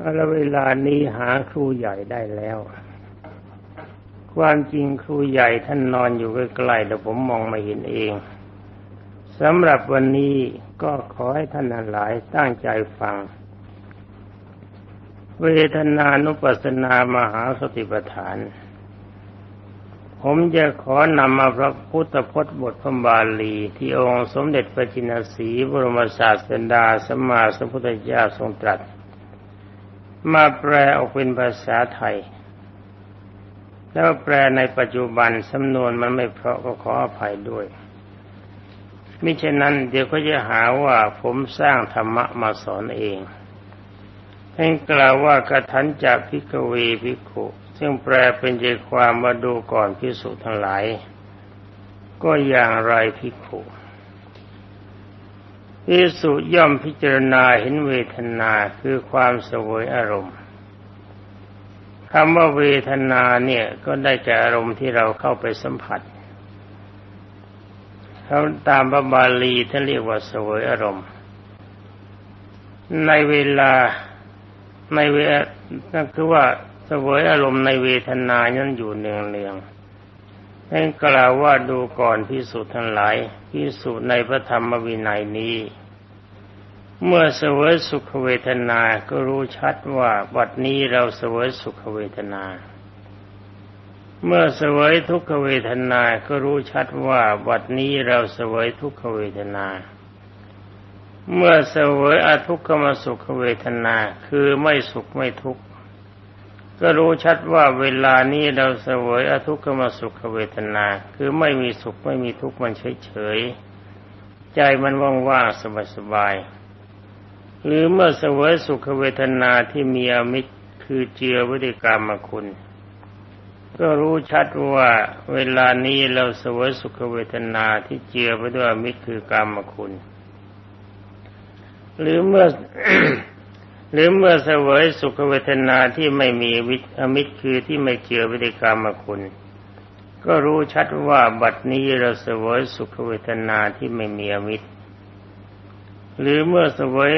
แล้วเวลานี้หาครูใหญ่ได้แล้ว ความจริงครูใหญ่ท่านนอนอยู่ใกล้ๆแต่ผมมองไม่เห็นเองสำหรับวันนี้ก็ขอให้ท่านหลายตั้งใจฟัง เวทนานุปัสสนามหาสติปัฏฐาน ผมจะขอนำมาพระพุทธพจน์บทพมบาลี ที่องค์สมเด็จพระจินสีบรมศาสดาสมมาสัมพุทธเจ้าทรงตรัส มาแปลออกเป็นภาษาไทย แล้วแปลในปัจจุบันสำนวนมันไม่เพราะก็ขออภัยด้วยมิฉะนั้นเดี๋ยวก็จะหาว่าผมสร้างธรรมะมาสอนเองท่านกล่าวว่ากระทันจากพิกเวพิกุซึ่งแปลเป็นใจความมาดูก่อนพิสุทั้งหลาย ก็อย่างไรพิกุ พิสุย่อมพิจารณาเห็นเวทนาคือความสวยอารมณ์คำว่าเวทนาเนี่ยก็ได้แก่อารมณ์ที่เราเข้าไปสัมผัสเขาตามพระบาลีท่านเรียกว่าสวยอารมณ์ ในเวลาในเวนั่นคือว่าสวยอารมณ์ในเวทนานั้นอยู่เนืองเนืองท่านกล่าวว่าดูก่อนพิสุทั้งหลายพิสุในพระธรรมวินัยนี้ เมื่อเสวยสุขเวทนาก็รู้ชัดว่าบัดนี้เราเสวยสุขเวทนา เมื่อเสวยทุกขเวทนาก็รู้ชัดว่าบัดนี้เราเสวยทุกขเวทนา เมื่อเสวยอทุกขมสุขเวทนาคือไม่สุขไม่ทุกข์ก็รู้ชัดว่าเวลานี้เราเสวยอทุกขมสุขเวทนา คือไม่มีสุขไม่มีทุกข์มันเฉยๆใจมันว่างๆสบายๆ หรือเมื่อเสวยสุขเวทนาที่มีอมิตรคือเจือวิธีกรรมคุณ ก็รู้ชัดว่าเวลานี้เราเสวยสุขเวทนาที่เจือไปด้วยมิตรคือกรรมคุณ หรือเมื่อหรือเมื่อเสวยสุขเวทนาที่ไม่มีวิตอมิตรคือที่ไม่เจือไปด้วยกรรมคุณ ก็รู้ชัดว่าบัดนี้เราเสวยสุขเวทนาที่ไม่มีอมิตร หรือเมื่อเสวย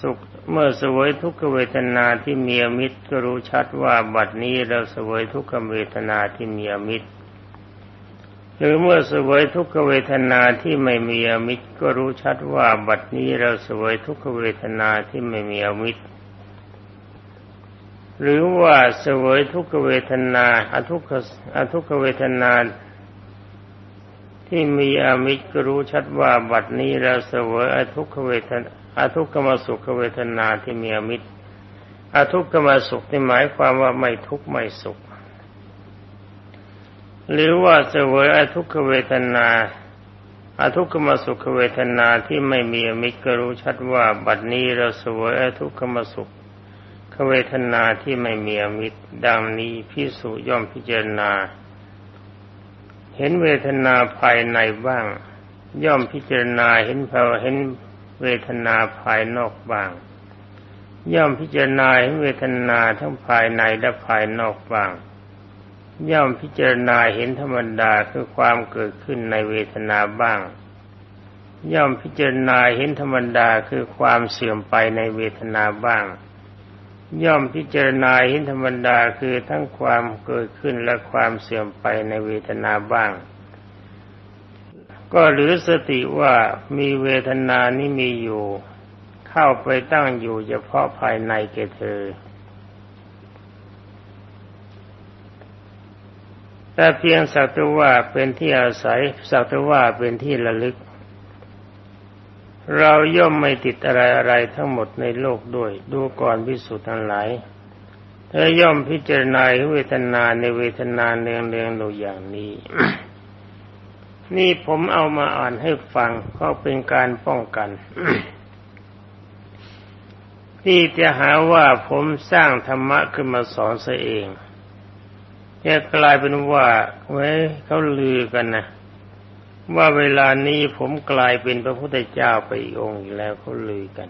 สุขเมื่อสวยทุกขเวทนาที่มีอมิตรก็รู้ชัดว่าบัดนี้เราสวยทุกขเวทนาที่มีอมิตร หรือเมื่อสวยทุกขเวทนาที่ไม่มีอมิตร ก็รู้ชัดว่าบัดนี้เราสวยทุกขเวทนาที่ไม่มีอมิตร หรือว่าสวยทุกขเวทนาอทุกขอทุกขเวทนาที่มีอมิตรก็รู้ชัดว่าบัดนี้เราสวยอทุกขเวทนา อทุกขมสุขเวทนาที่มีอมิตรอทุกขมสุขที่หมายความว่าไม่ทุกข์ไม่สุข หรือว่าเสวยอทุกขเวทนาอทุกขมสุขเวทนาที่ไม่มีอมิตรก็รู้ชัดว่าบัดนี้เราเสวยอทุกขมสุขเวทนาที่ไม่มีอมิตร ดังนี้พิสุย่อมพิจารณา เห็นเวทนาภายในบ้าง ย่อมพิจารณาเห็นภาวเห็น เวทนาภายนอกบ้าง ย่อมพิจารณาเห็นเวทนาทั้งภายในและภายนอกบ้าง ย่อมพิจารณาเห็นธรรมดาคือความเกิดขึ้นในเวทนาบ้าง ย่อมพิจารณาเห็นธรรมดาคือความเสื่อมไปในเวทนาบ้าง ย่อมพิจารณาเห็นธรรมดาคือทั้งความเกิดขึ้นและความเสื่อมไปในเวทนาบ้าง ก็หรือสติว่ามีเวทนานี้มีอยู่ เข้าไปตั้งอยู่เฉพาะภายในแกเธอ แต่เพียงสักแต่ว่าเป็นที่อาศัยสักแต่ว่าเป็นที่ระลึก เราย่อมไม่ติดอะไรอะไรทั้งหมดในโลกด้วย ดูก่อนพิสุทธ์ทั้งหลายเธอย่อมพิจารณาเวทนาในเวทนาเนืองเนืองดูอย่างนี้ นี่ผมเอามาอ่านให้ฟังก็เป็นการป้องกัน ที่จะหาว่าผมสร้างธรรมะขึ้นมาสอนซะเองจะกลายเป็นว่าเว้ยเขาลือกันนะว่าเวลานี้ผมกลายเป็นพระพุทธเจ้าไปอีกองค์อีกแล้วเขาลือกัน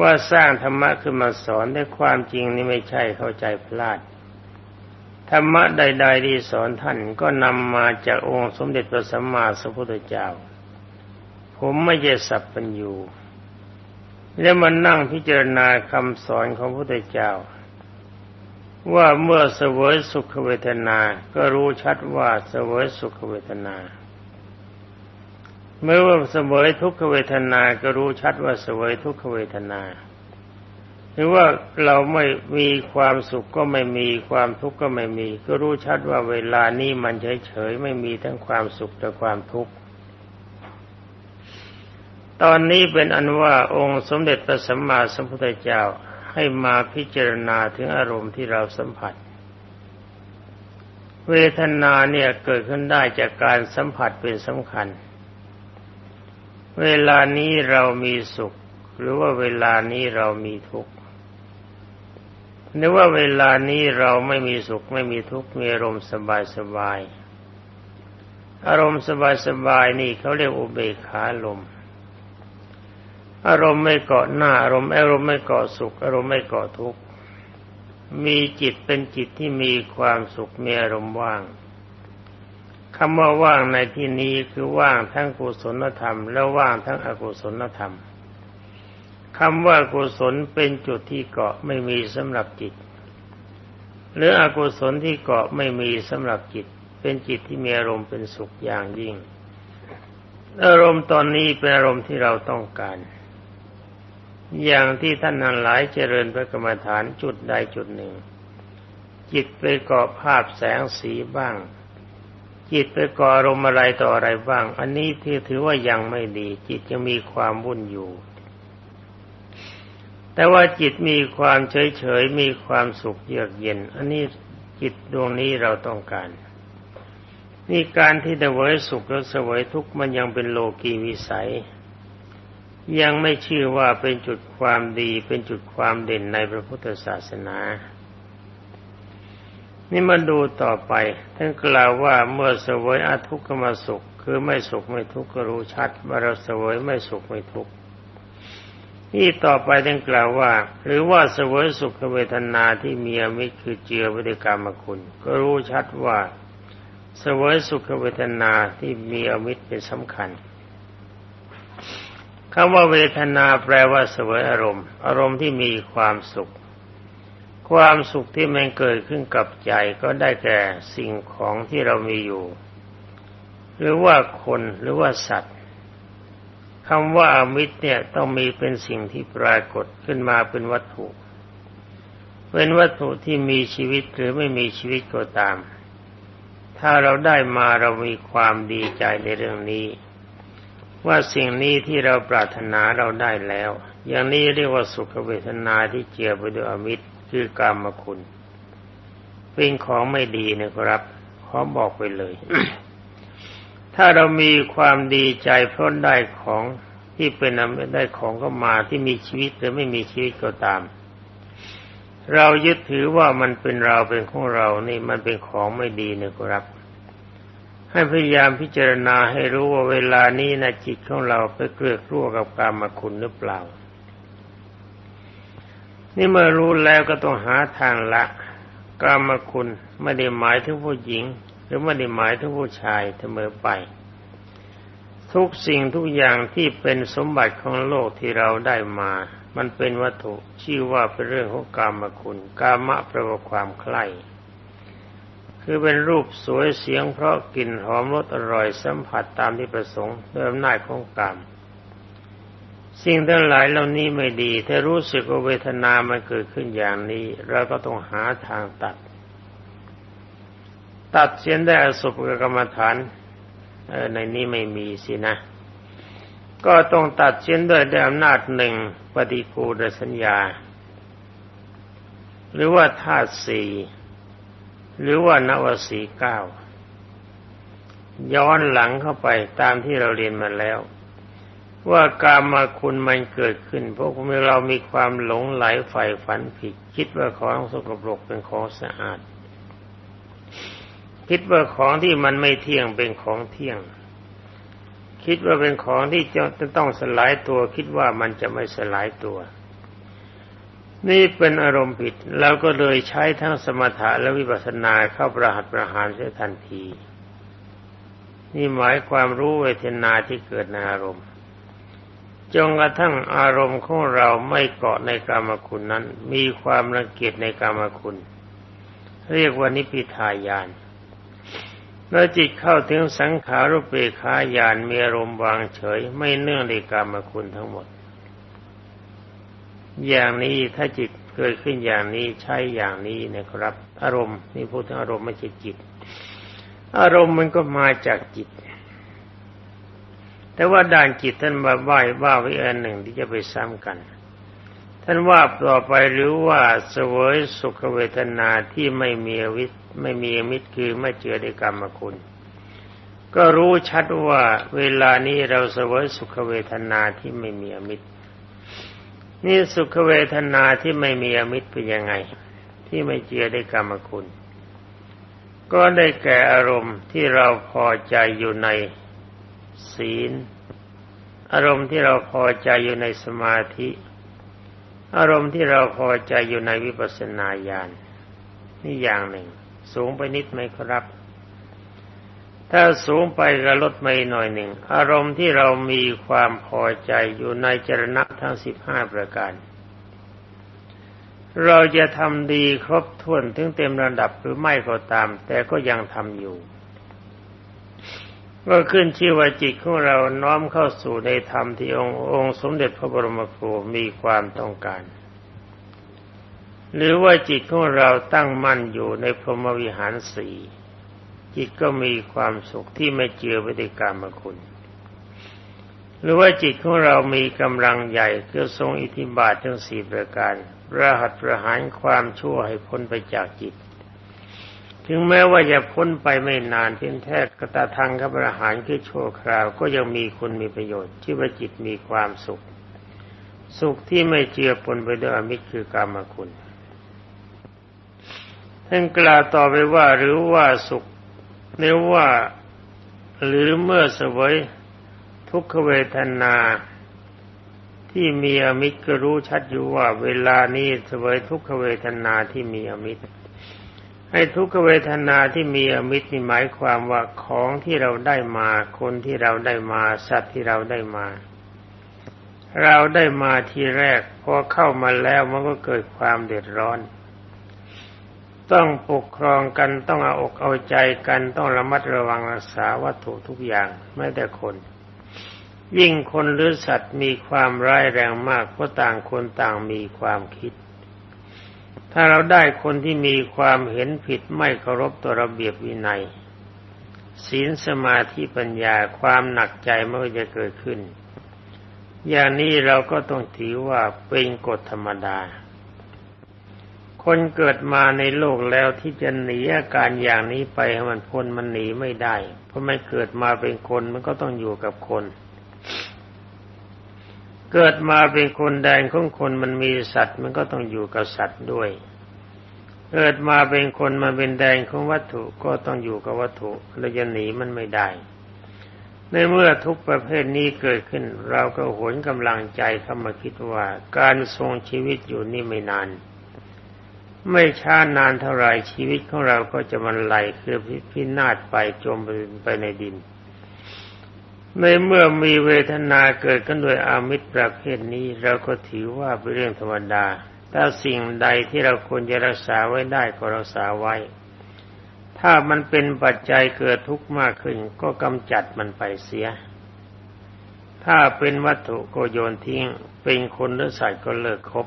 ว่าสร้างธรรมะขึ้นมาสอนแต่ความจริงนี่ไม่ใช่เข้าใจพลาด ธรรมะใด ๆ ที่สอนท่านก็นำมาจากองค์สมเด็จพระสัมมาสัมพุทธเจ้า ผมไม่ใช่สัพพัญญูแล้วมันนั่งพิจารณาคำสอนของพระพุทธเจ้า ว่าเมื่อเสวยสุขเวทนา ก็รู้ชัดว่าเสวยสุขเวทนาเมื่อว่าเสวยทุกขเวทนา ก็รู้ชัดว่าเสวยทุกขเวทนา รือว่าเราไม่มีความสุขก็ไม่มีความทุกข์ก็ไม่มี ก็รู้ชัดว่าเวลานี้มันเฉยๆไม่มีทั้งความสุขและความทุกข์ตอนนี้เป็นอันว่าองค์สมเด็จพระสัมมาสัมพุทธเจ้าให้มาพิจารณาถึงอารมณ์ที่เราสัมผัส เวทนาเนี่ยเกิดขึ้นได้จากการสัมผัสเป็นสำคัญ เวลานี้เรามีสุข หรือว่าเวลานี้เรามีทุกข์ หรือว่าเวลานี้เราไม่มีสุขไม่มีทุกข์มีอารมณ์สบายสบายอารมณ์สบายสบายนี่เขาเรียกอุเบกขาลมอารมณ์ไม่เกาะหน้าอารมณ์อารมณ์ไม่เกาะสุข อารมณ์ไม่เกาะทุกข์มีจิตเป็นจิตที่มีความสุขมีอารมณ์ว่างคำว่าว่างในที่นี้คือว่างทั้งกุศลธรรม และว่างทั้งอกุศลธรรม คำว่ากุศลเป็นจุดที่เกาะไม่มีสำหรับจิต หรืออกุศลที่เกาะไม่มีสำหรับจิต เป็นจิตที่มีอารมณ์เป็นสุขอย่างยิ่ง อารมณ์ตอนนี้เป็นอารมณ์ที่เราต้องการ อย่างที่ท่านนันหลายเจริญพระกรรมฐานจุดใดจุดหนึ่ง จิตไปเกาะภาพแสงสีบ้าง จิตไปเกาะอารมณ์อะไรต่ออะไรบ้าง อันนี้ที่ถือว่ายังไม่ดี จิตยังมีความวุ่นอยู่ แต่ว่าจิตมีความเฉยเฉยมีความสุขเยือกเย็น อันนี้จิตดวงนี้เราต้องการ นี่การที่จะเวยสุขและเสวยทุกข์มันยังเป็นโลกีวิสัย ยังไม่ชื่อว่าเป็นจุดความดีเป็นจุดความเด่นในพระพุทธศาสนานี่มาดูต่อไปท่านกล่าวว่าเมื่อเสวยอทุกขมสุข คือไม่สุขไม่ทุกข์ก็รู้ชัดว่าเราเสวยไม่สุขไม่ทุกข์ นี่ต่อไปท่านกล่าวว่า หรือว่าเสวยสุขเวทนาที่มีอมิตรคือเจือวิกรรมคุณ ก็รู้ชัดว่าเสวยสุขเวทนาที่มีอมิตรเป็นสำคัญคำว่าเวทนาแปลว่าเสวยอารมณ์ อารมณ์ที่มีความสุข ความสุขที่มันเกิดขึ้นกับใจก็ได้แก่สิ่งของที่เรามีอยู่ หรือว่าคนหรือว่าสัตว์ คำว่าอมิตรเนี่ยต้องมีเป็นสิ่งที่ปรากฏขึ้นมาเป็นวัตถุ เป็นวัตถุที่มีชีวิตหรือไม่มีชีวิตก็ตาม ถ้าเราได้มาเรามีความดีใจในเรื่องนี้ ว่าสิ่งนี้ที่เราปรารถนาเราได้แล้ว อย่างนี้เรียกว่าสุขเวทนาที่เจือไปด้วยอมิตรคือกรรมคุณเป็นของไม่ดีนะครับ ขอบอกไปเลย ถ้าเรามีความดีใจเพราะได้ของที่เป็นได้ของก็มาที่มีชีวิตหรือไม่มีชีวิตก็ตาม เรายึดถือว่ามันเป็นเราเป็นของเรานี่มันเป็นของไม่ดีนะครับ ให้พยายามพิจารณาให้รู้ว่าเวลานี้นะจิตของเราไปเกลือกรั่วกับกรรมคุณหรือเปล่า นี่เมื่อรู้แล้วก็ต้องหาทางละกรรมคุณไม่ได้หมายถึงผู้หญิง รือไม่ได้หมายถึงผู้ชายเสมอไป ทุกสิ่งทุกอย่างที่เป็นสมบัติของโลกที่เราได้มา มันเป็นวัตถุชื่อว่าเป็นเรื่องของกามคุณ กามะแปลว่าความใคร่คือเป็นรูปสวยเสียงเพราะกลิ่นหอมรสอร่อยสัมผัสตามที่ประสงค์ด้วยอำนาจของกรรมสิ่งทั้งหลายเหล่านี้ไม่ดี ถ้ารู้สึกว่าเวทนามันเกิดขึ้นอย่างนี้ เราก็ต้องหาทางตัด ตัดเสียนได้อสุภกรรมฐานในนี้ไม่มีสินะ ก็ต้องตัดเสียนด้วยด้วยอำนาจหนึ่งปฏิกูลสัญญา หรือว่าธาตุสี่หรือว่านวสีเก้าย้อนหลังเข้าไปตามที่เราเรียนมาแล้ว ว่ากามาคุณมันเกิดขึ้น เพราะเมื่อเรามีความหลงไหลใฝ่ฝันผิด คิดว่าของสกปรกเป็นของสะอาด คิดว่าของที่มันไม่เที่ยงเป็นของเที่ยง คิดว่าเป็นของที่จะต้องสลายตัว คิดว่ามันจะไม่สลายตัว นี่เป็นอารมณ์ผิดเราก็เลยใช้ทั้งสมถะและวิปัสสนาเข้าประหัตประหารเสียทันที นี่หมายความรู้เวทนาที่เกิดในอารมณ์จงกระทั่งอารมณ์ของเราไม่เกาะในกรรมคุณนั้น มีความรังเกียจในกรรมคุณ เรียกว่านิพิทายาน เมื่อจิตเข้าถึงสังขารุปเปขายานมีอารมณ์วางเฉย ไม่เนื่องในกรรมคุณทั้งหมด อย่างนี้ถ้าจิตเกิดขึ้นอย่างนี้ใช้อย่างนี้นะครับ อารมณ์นี่พูดถึงอารมณ์ไม่ใช่จิต อารมณ์มันก็มาจากจิต แต่ว่าด่านจิตท่านมาไหว้ว่าไว้อันหนึ่งที่จะไปซ้ำกัน ท่านว่าต่อไปหรือว่าเสวยสุขเวทนาที่ไม่มีวิตไม่มีมิตรคือไม่เจอได้กรรมคุณ ก็รู้ชัดว่าเวลานี้เราเสวยสุขเวทนาที่ไม่มีมิตร นี่สุขเวทนาที่ไม่มีอมิตรเป็นยังไง ที่ไม่เจือได้กรรมคุณ ก็ได้แก่อารมณ์ที่เราพอใจอยู่ในศีล อารมณ์ที่เราพอใจอยู่ในสมาธิ อารมณ์ที่เราพอใจอยู่ในวิปัสสนาญาณนี่อย่างหนึ่ง สูงไปนิดไหมครับ ถ้าสูงไปก็ลดไม่หน่อยหนึ่ง อารมณ์ที่เรามีความพอใจอยู่ในจรณะทั้งสิบห้าประการ เราจะทำดีครบถ้วนถึงเต็มระดับหรือไม่ก็ตาม แต่ก็ยังทำอยู่ ก็ขึ้นชื่อว่าจิตของเราน้อมเข้าสู่ในธรรมที่องค์องค์สมเด็จพระบรมครูมีความต้องการ หรือว่าจิตของเราตั้งมั่นอยู่ในพรหมวิหารสี่จิตก็มีความสุขที่ไม่เจือปด้วยกรรมคุณ หรือว่าจิตของเรามีกำลังใหญ่ก็ทรงอิทธิบาททั้งสี่ประการระหัตประหารความชั่วให้พ้นไปจากจิต ถึงแม้ว่าจะพ้นไปไม่นานเพียงแท้กตาทางกับประหารคือชั่วคราวก็ยังมีคุณมีประโยชน์ที่ว่าจิตมีความสุข สุขที่ไม่เจือปนไปด้วยอมิตรคือกรรมคุณท่านกล่าวต่อไปว่าหรือว่าสุขเรียกว่าหรือเมื่อสวยทุกขเวทนาที่มีอมิตรก็รู้ชัดอยู่ว่าเวลานี้สวยทุกขเวทนาที่มีอมิตร ให้ทุกขเวทนาที่มีอมิตรนี่หมายความว่าของที่เราได้มาคนที่เราได้มาสัตว์ที่เราได้มา เราได้มาทีแรกพอเข้ามาแล้วมันก็เกิดความเดือดร้อน ต้องปกครองกันต้องเอาอกเอาใจกันต้องระมัดระวังรักษาวัตถุทุกอย่างไม่แต่คน ยิ่งคนหรือสัตว์มีความร้ายแรงมากเพราะต่างคนต่างมีความคิด ถ้าเราได้คนที่มีความเห็นผิดไม่เคารพต่อระเบียบวินัย ศีลสมาธิปัญญาความหนักใจไมันก็จะเกิดขึ้น อย่างนี้เราก็ต้องถือว่าเป็นกฎธรรมดา คนเกิดมาในโลกแล้วที่จะหนีอาการอย่างนี้ไปให้มันพ้นมันหนีไม่ได้ เพราะไม่เกิดมาเป็นคนมันก็ต้องอยู่กับคน เกิดมาเป็นคนแดงของคนมันมีสัตว์ มันก็ต้องอยู่กับสัตว์ด้วย เกิดมาเป็นคนมันเป็นแดงของวัตถุก็ต้องอยู่กับวัตถุเราจะหนีมันไม่ได้ ในเมื่อทุกประเภทนี้เกิดขึ้น เราก็หวนกำลังใจเข้ามาคิดว่า การทรงชีวิตอยู่นี่ไม่นาน ไม่ช้านานเท่าไรชีวิตของเราก็จะมันไหลคือพินาศไปจมไปในดิน ในเมื่อมีเวทนาเกิดขึ้นโดยอามิตรประเภทนี้ เราก็ถือว่าเป็นเรื่องธรรมดา ถ้าสิ่งใดที่เราควรจะรักษาไว้ได้ก็รักษาไว้ ถ้ามันเป็นปัจจัยเกิดทุกข์มากขึ้นก็กำจัดมันไปเสีย ถ้าเป็นวัตถุก็โยนทิ้ง เป็นคนหรือสัตว์ก็เลิกคบ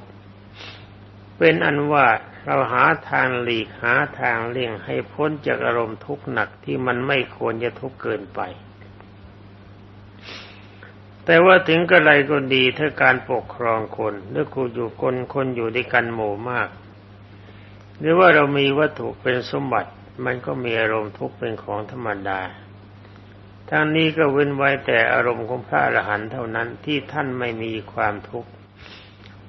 เป็นอันว่าเราหาทางหลีกหาทางเลี่ยงให้พ้นจากอารมณ์ทุกข์หนักที่มันไม่ควรจะทุกข์เกินไป แต่ว่าถึงกระไรก็ดีถ้าการปกครองคนหรือคูอยู่คนคนอยู่ด้วยกันหมู่มาก หรือว่าเรามีวัตถุเป็นสมบัติ มันก็มีอารมณ์ทุกข์เป็นของธรรมดาทั้งนี้ก็เว้นไว้แต่อารมณ์ของพระอรหันต์เท่านั้นที่ท่านไม่มีความทุกข์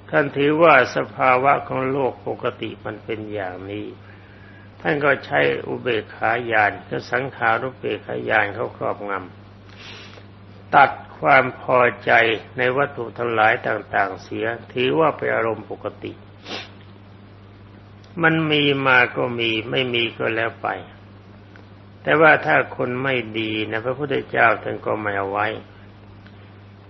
ท่านถือว่าสภาวะของโลกปกติมันเป็นอย่างนี้ ท่านก็ใช้อุเบกขาญาณคือสังขารุเบกขาญาณเขาครอบงำตัด ความพอใจในวัตถุทั้งหลายต่าง ๆ เสีย ถือว่าเป็นอารมณ์ปกติ มันมีมาก็มีไม่มีก็แล้วไป แต่ว่าถ้าคนไม่ดีนะพระพุทธเจ้าท่านก็ไม่เอาไว้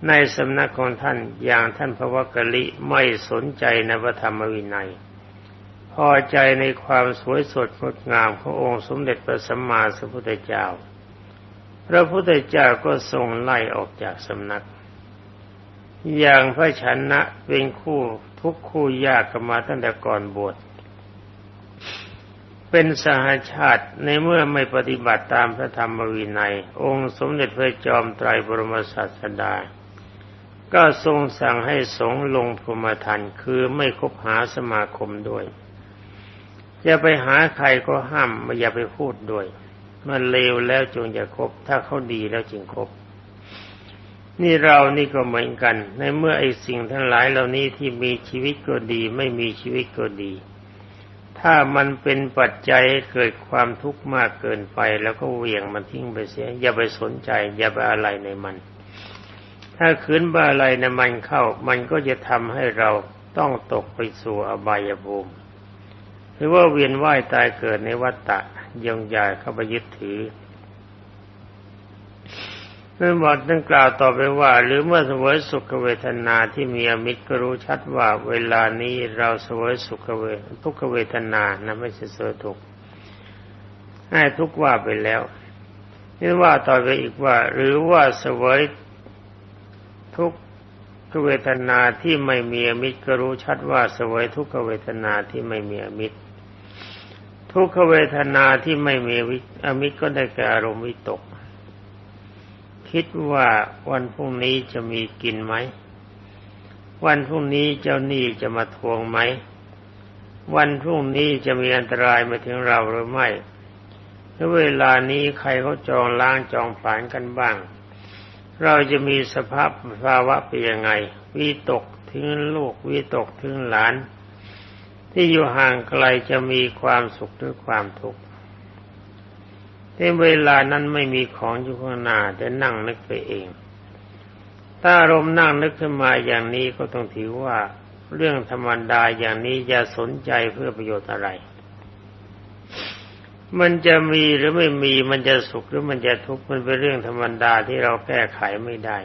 ในสำนักของท่านอย่างท่านพระวกกลิไม่สนใจในพระธรรมวินัย พอใจในความสวยสดงดงามขององค์สมเด็จพระสัมมาสัมพุทธเจ้า พระพุทธเจ้าก็ทรงไล่ออกจากสำนัก อย่างพระชนะเป็นคู่ทุกคู่ยากกันมาตั้งแต่ก่อนบวชเป็นสหาชาติในเมื่อไม่ปฏิบัติตามพระธรรมวินัย องค์สมเด็จพระจอมไตรบรมศาสดา ก็ทรงสั่งให้สงลงพรหมทันคือไม่คบหาสมาคมด้วย จะไปหาใครก็ห้ามไม่อย่าไปพูดด้วย มันเลวแล้วจงอย่าคบ ถ้าเขาดีแล้วจึงคบ นี่เรานี่ก็เหมือนกัน ในเมื่อไอ้สิ่งทั้งหลายเหล่านี้ที่มีชีวิตก็ดี ไม่มีชีวิตก็ดี ถ้ามันเป็นปัจจัยให้เกิดความทุกข์มากเกินไป แล้วก็เหวี่ยงมันทิ้งไปเสีย อย่าไปสนใจ อย่าไปอะไรในมัน ถ้าขืนบาอะไรในมันเข้า มันก็จะทำให้เราต้องตกไปสู่อบายภูมิหรือว่าเวียนว่ายตายเกิดในวัฏฏะ ยงใหญ่เข้าไปยึดถือเมื่อบอกตั้งกล่าวต่อไปว่า หรือเมื่อสวยสุขเวทนาที่มีอมิตรก็รู้ชัดว่าเวลานี้เราสวยสุขเวทุกเวทนานะไม่ใช่เสวยทุกให้ทุกว่าไปแล้วนี่ว่าต่อไปอีกว่า หรือว่าสวยทุกขเวทนาที่ไม่มีอมิตรก็รู้ชัดว่าสวยทุกขเวทนาที่ไม่มีอมิตร ทุกขเวทนาที่ไม่มีวิอมิตรก็ได้แก่อารมณ์วิตก คิดว่าวันพรุ่งนี้จะมีกินไหม วันพรุ่งนี้เจ้าหนี้จะมาทวงไหม วันพรุ่งนี้จะมีอันตรายมาถึงเราหรือไม่แลเวลานี้ใครเขาจองล้างจองผานกันบ้าง เราจะมีสภาพภาวะเป็นยังไงวิตกถึงลูกวิตกถึงหลาน ที่อยู่ห่างไกลจะมีความสุขหรือความทุกข์ในเวลานั้นไม่มีของอยู่ข้างหน้าแต่นั่งนึกไปเอง ถ้าอารมณ์นั่งนึกขึ้นมาอย่างนี้ก็ต้องถือว่าเรื่องธรรมดาอย่างนี้จะสนใจเพื่อประโยชน์อะไร มันจะมีหรือไม่มีมันจะสุขหรือมันจะทุกข์มันเป็นเรื่องธรรมดาที่เราแก้ไขไม่ได้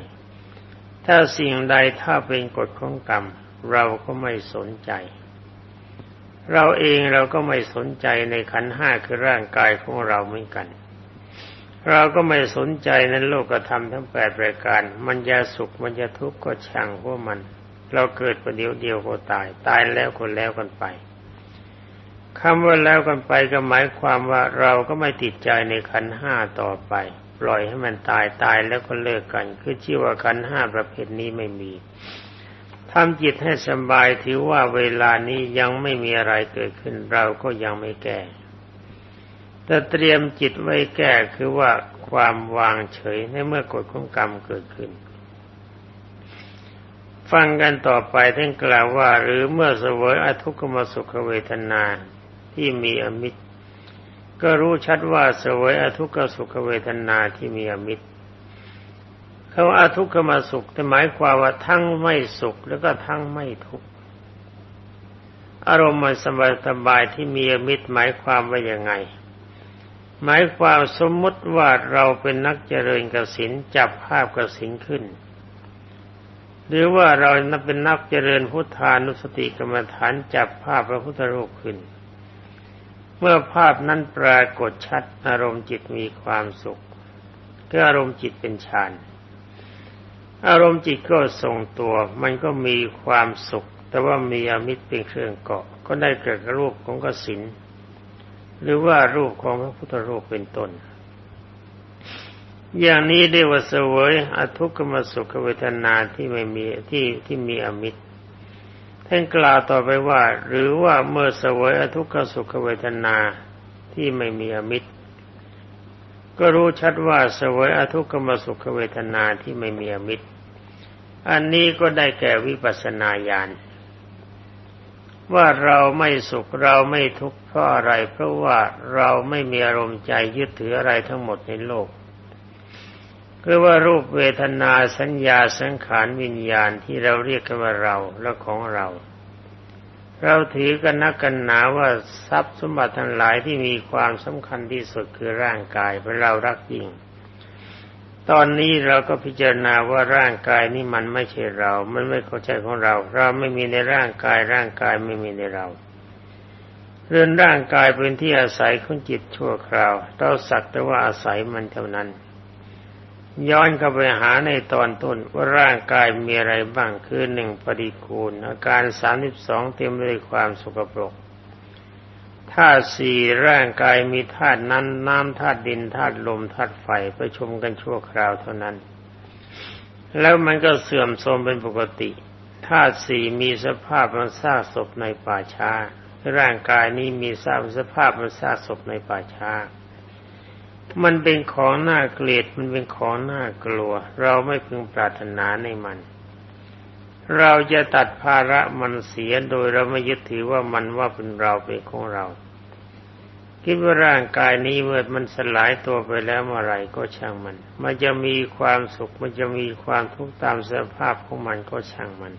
ถ้าสิ่งใดถ้าเป็นกฎของกรรม เราก็ไม่สนใจ เราเองเราก็ไม่สนใจในขันห้าคือร่างกายของเราเหมือนกัน เราก็ไม่สนใจในโลกธรรมทั้งแปดรายการ มันจะสุขมันจะทุกข์ก็ช่างพวกมัน เราเกิดประเดี๋ยวเดียวก็ตาย ตายแล้วคนแล้วกันไปคำว่าแล้วกันไปก็หมายความว่าเราก็ไม่ติดใจในขันห้าต่อไป ปล่อยให้มันตายตายแล้วก็เลิกกัน คือชื่อว่าขันห้าประเภทนี้ไม่มี ทำจิตให้สบายถือว่าเวลานี้ยังไม่มีอะไรเกิดขึ้นเราก็ยังไม่แก้แต่เตรียมจิตไว้แก้คือว่าความวางเฉยในเมื่อกฎของกรรมเกิดขึ้น ฟังกันต่อไปท่านกล่าวว่า หรือเมื่อเสวยอทุกขมสุขเวทนาที่มีอมิตร ก็รู้ชัดว่าเสวยอทุกขสุขเวทนาที่มีอมิตร คำว่าอาทุกขมาสุขแต่หมายความว่าทั้งไม่สุขแล้วก็ทั้งไม่ทุกข์อารมณ์มันสบายสบายที่มีอมิตรหมายความว่ายังไง หมายความสมมติว่าเราเป็นนักเจริญกสินจับภาพกสินขึ้น หรือว่าเราเป็นนักเจริญพุทธานุสติกรรมฐานจับภาพพระพุทธรูปขึ้น เมื่อภาพนั้นปรากฏชัดอารมณ์จิตมีความสุขก็อารมณ์จิตเป็นฌาน อารมณ์จิตก็ทรงตัว มันก็มีความสุข แต่ว่ามีอมิตรเป็นเครื่องเกาะ ก็ได้เกิดรูปของกสินหรือว่ารูปของพระพุทธรูปเป็นต้น อย่างนี้เรียกว่าเสวยอทุกขมสุขเวทนาที่ไม่มีที่ที่มีอมิตรท่านกล่าวต่อไปว่า หรือว่าเมื่อเสวยอทุกขสุขเวทนาที่ไม่มีอมิตร ก็รู้ชัดว่าสวยอทุกขมสุขเวทนาที่ไม่มีอมิตร อันนี้ก็ได้แก่วิปัสสนาญาณว่าเราไม่สุขเราไม่ทุกข์เพราะอะไร เพราะว่าเราไม่มีอารมณ์ใจยึดถืออะไรทั้งหมดในโลกคือว่ารูปเวทนาสัญญาสังขารวิญญาณที่เราเรียกกันว่าเราและของเรา เราถือกันนักกันหนาว่าทรัพย์สมบัติทั้งหลายที่มีความสำคัญที่สุดคือร่างกายเป็นเรารักยิ่ง ตอนนี้เราก็พิจารณาว่าร่างกายนี้มันไม่ใช่เรา มันไม่เข้าใจของเรา เราไม่มีในร่างกาย ร่างกายไม่มีในเรา เรื่องร่างกายเป็นที่อาศัยของจิตชั่วคราว เราสักแต่ว่าอาศัยมันเท่านั้น ย้อนเข้าไปหาในตอนต้นว่าร่างกายมีอะไรบ้างคือหนึ่งปฏิคูล อาการสามสิบสองเต็มด้วยความสกปรกธาตุสี่ร่างกายมีธาตุนั้นน้ำธาตุดินธาตุลมธาตุไฟประชุมกันชั่วคราวเท่านั้น แล้วมันก็เสื่อมโทรมเป็นปกติธาตุสี่มีสภาพมันซากศพในป่าช้า ร่างกายนี้มีสภาพมันซากศพในป่าช้า มันเป็นของน่าเกลียดมันเป็นของน่ากลัว เราไม่พึงปรารถนาในมัน เราจะตัดภาระมันเสียโดยเราไม่ยึดถือว่ามันว่าเป็นเราเป็นของเรา คิดว่าร่างกายนี้เมื่อมันสลายตัวไปแล้วเมื่อไรก็ช่างมัน มันจะมีความสุขมันจะมีความทุกข์ตามสภาพของมันก็ช่างมัน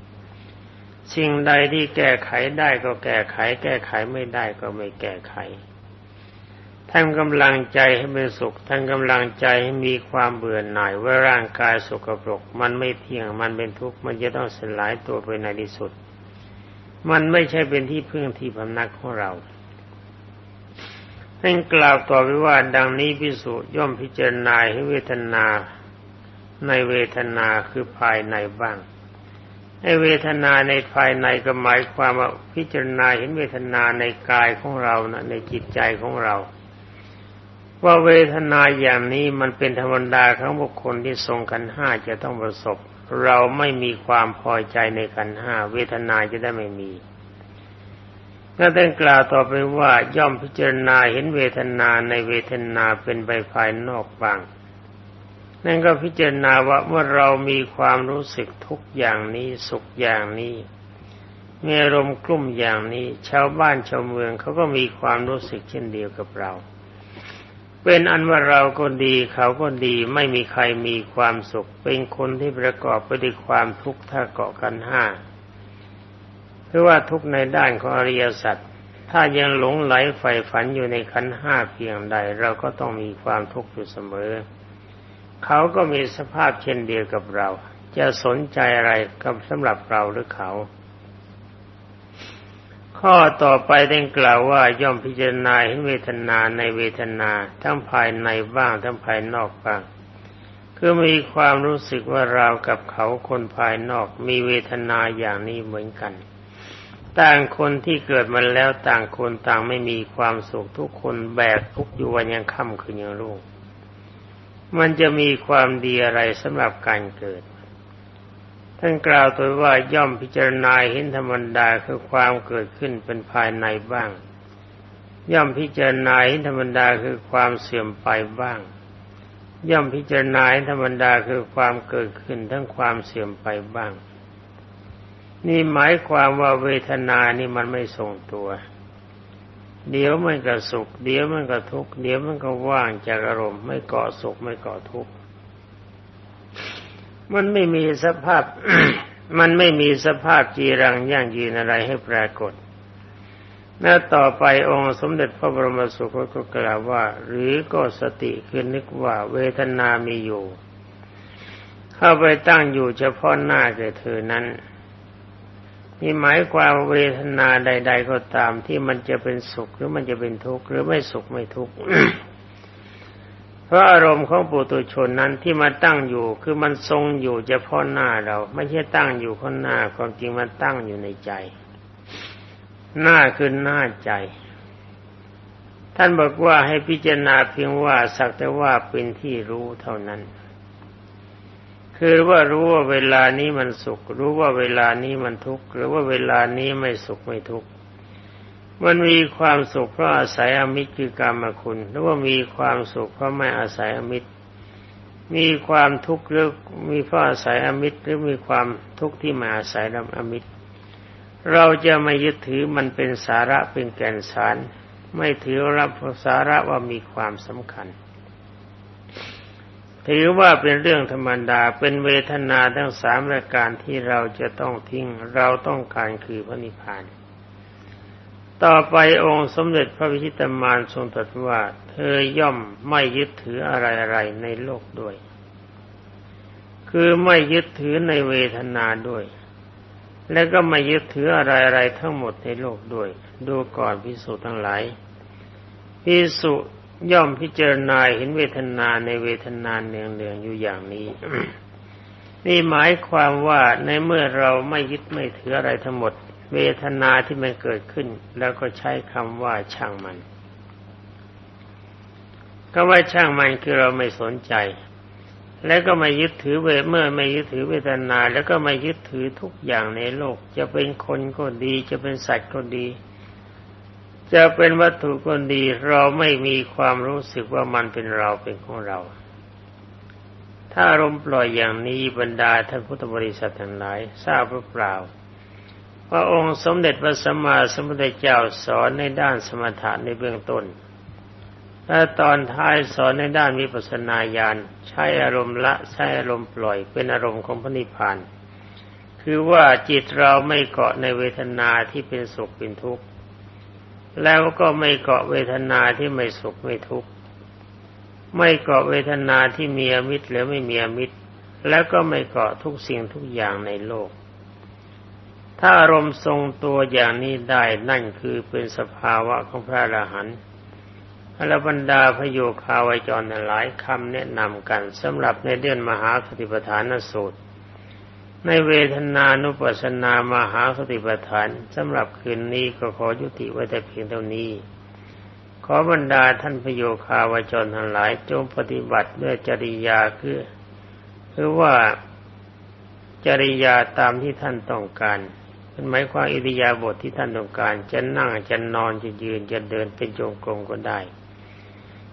สิ่งใดที่แก้ไขได้ก็แก้ไข แก้ไขไม่ได้ก็ไม่แก้ไข ท่านกำลังใจให้เป็นสุขท่านกำลังใจให้มีความเบื่อหน่ายว่าร่างกายสกปรก มันไม่เที่ยงมันเป็นทุกข์มันจะต้องสลายตัวไปในที่สุด มันไม่ใช่เป็นที่พึ่งที่พำนักของเราท่านกล่าวต่อไปว่าดังนี้พิสุย่อมพิจารณาให้เวทนาในเวทนาคือภายในบ้างให้เวทนาในภายในก็หมายความว่าพิจารณาเห็นเวทนาในกายของเรานะในจิตใจของเรา ว่าเวทนาอย่างนี้มันเป็นธรรมดาของบุคคลที่ทรงกันห้าจะต้องประสบ เราไม่มีความพอใจในกันห้าเวทนาจะได้ไม่มีก็ต้องกล่าวต่อไปว่าย่อมพิจารณาเห็นเวทนาในเวทนาเป็นใบภายนอกบาง นั่นก็พิจารณาว่าเมื่อเรามีความรู้สึกทุกอย่างนี้สุขอย่างนี้มีอารมณ์กลุ่มอย่างนี้ ชาวบ้านชาวเมืองเขาก็มีความรู้สึกเช่นเดียวกับเรา เป็นอันว่าเราก็ดีเขาก็ดีไม่มีใครมีความสุข เป็นคนที่ประกอบไปด้วยความทุกข์ถ้าเกาะกันห้าคือว่าทุกในด้านของอริยสัจถ้ายังหลงไหลใฝ่ฝันอยู่ในขันห้าเพียงใด เราก็ต้องมีความทุกข์อยู่เสมอ เขาก็มีสภาพเช่นเดียวกับเรา จะสนใจอะไรกับสำหรับเราหรือเขา ข้อต่อไปได้กล่าวว่าย่อมพิจารณาเห็นเวทนาในเวทนาทั้งภายในบ้างทั้งภายนอกบ้างคือมีความรู้สึกว่าราวกับเขาคนภายนอกมีเวทนาอย่างนี้เหมือนกัน ต่างคนที่เกิดมาแล้วต่างคนต่างไม่มีความสุขทุกคนแบกทุกอยู่วันยังค่ำคืนยังรุ่งมันจะมีความดีอะไรสำหรับการเกิด ท่านกล่าวตัวว่าย่อมพิจารณาเห็นธรรมดาคือความเกิดขึ้นเป็นภายในบ้าง ย่อมพิจารณาเห็นธรรมดาคือความเสื่อมไปบ้าง ย่อมพิจารณาเห็นธรรมดาคือความเกิดขึ้นทั้งความเสื่อมไปบ้าง นี่หมายความว่าเวทนานี่มันไม่ทรงตัว เดี๋ยวมันก็สุข เดี๋ยวมันก็ทุกข์เดี๋ยวมันก็ว่างจากอารมณ์ไม่เกาะสุขไม่เกาะทุกข์ มันไม่มีสภาพ มันไม่มีสภาพจีรังยั่งยืนอะไรให้ปรากฏแล้ต่อไปองค์สมเด็จพระบรมสุคตก็กล่าวว่า หรือก็สติคือนึกว่าเวทนามีอยู่ เข้าไปตั้งอยู่เฉพาะหน้าแก่เธอนั้นนี่หมายความเวทนาใด ๆ ก็ตามที่มันจะเป็นสุขหรือมันจะเป็นทุกข์หรือไม่สุขไม่ทุกข์ พราะอารมณ์ของปุตุชนนั้นที่มาตั้งอยู่คือมันทรงอยู่เฉพาะหน้าเรา ไม่ใช่ตั้งอยู่ข้างหน้าความจริงมันตั้งอยู่ในใจ หน้าคือหน้าใจ ท่านบอกว่าให้พิจารณาเพียงว่าสักแต่ว่าเป็นที่รู้เท่านั้น คือว่ารู้ว่าเวลานี้มันสุข รู้ว่าเวลานี้มันทุกข์หรือว่าเวลานี้ไม่สุขไม่ทุกข์ มันมีความสุขเพราะอาศัยอมิตรคือกรรมคุณ หรือว่ามีความสุขเพราะไม่อาศัยอมิตร มีความทุกข์หรือมีเพราะอาศัยอมิตร หรือมีความทุกข์ที่มาอาศัยอมิตร เราจะไม่ยึดถือมันเป็นสาระเป็นแก่นสาร ไม่ถือรับสาระว่ามีความสำคัญ ถือว่าเป็นเรื่องธรรมดาเป็นเวทนาทั้งสามรายการที่เราจะต้องทิ้งเราต้องการคือพระนิพพาน ต่อไปองค์สมเด็จพระวิชิตมารทรงตรัสว่า เธอย่อมไม่ยึดถืออะไรอะไรในโลกด้วย คือไม่ยึดถือในเวทนาด้วย และก็ไม่ยึดถืออะไรๆทั้งหมดในโลกด้วย ดูก่อนพิสุทั้งหลายพิสุย่อมพิจารณาเห็นเวทนาในเวทนาเนืองๆอยู่อย่างนี้ นี่หมายความว่าในเมื่อเราไม่ยึดไม่ถืออะไรทั้งหมด เวทนาที่มันเกิดขึ้น แล้วก็ใช้คำว่าช่างมัน ก็ว่าช่างมันคือเราไม่สนใจ แล้วก็ไม่ยึดถือเวเมื่อไม่ยึดถือเวทนา แล้วก็ไม่ยึดถือทุกอย่างในโลก จะเป็นคนก็ดี จะเป็นสัตว์ก็ดี จะเป็นวัตถุก็ดี เราไม่มีความรู้สึกว่ามันเป็นเราเป็นของเราถ้าอารมณ์ปล่อยอย่างนี้บรรดาท่านพุทธบริษัททั้งหลายทราบหรือเปล่า ว่าองค์สมเด็จพระสัมมาสัมพุทธเจ้าสอนในด้านสมถะในเบื้องต้น และตอนท้ายสอนในด้านวิปัสสนาญาณใช้อารมณ์ละใช้อารมณ์ปล่อยเป็นอารมณ์ของพระนิพพาน คือว่าจิตเราไม่เกาะในเวทนาที่เป็นสุขเป็นทุกข์ แล้วก็ไม่เกาะเวทนาที่ไม่สุขไม่ทุกข์ ไม่เกาะเวทนาที่มีอมิตรหรือไม่มีอมิตร แล้วก็ไม่เกาะทุกสิ่งทุกอย่างในโลก ถ้าอารมณ์ทรงตัวอย่างนี้ได้นั่นคือเป็นสภาวะของพระอรหันต์อรบรรดาพโยคาวจรหลายคำแนะนำกันสำหรับในเดือนมหาสติปัฏฐานสูตร ในเวทนานุปัสสนามหาสติปัฏฐานสำหรับคืนนี้ก็ขอยุติไว้แต่เพียงเท่านี้ ขอบรรดาท่านพโยคาวจรทั้งหลายจงปฏิบัติด้วยจริยาคือคือว่าจริยาตามที่ท่านต้องการ เป็นหมายความอิริยาบถทที่ท่านต้องการจะนั่งจะนอนจะยืนจะเดินเป็นจงกรมก็ได้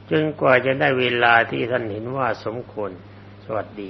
จนกว่าจะได้เวลาที่ท่านเห็นว่าสมควร สวัสดี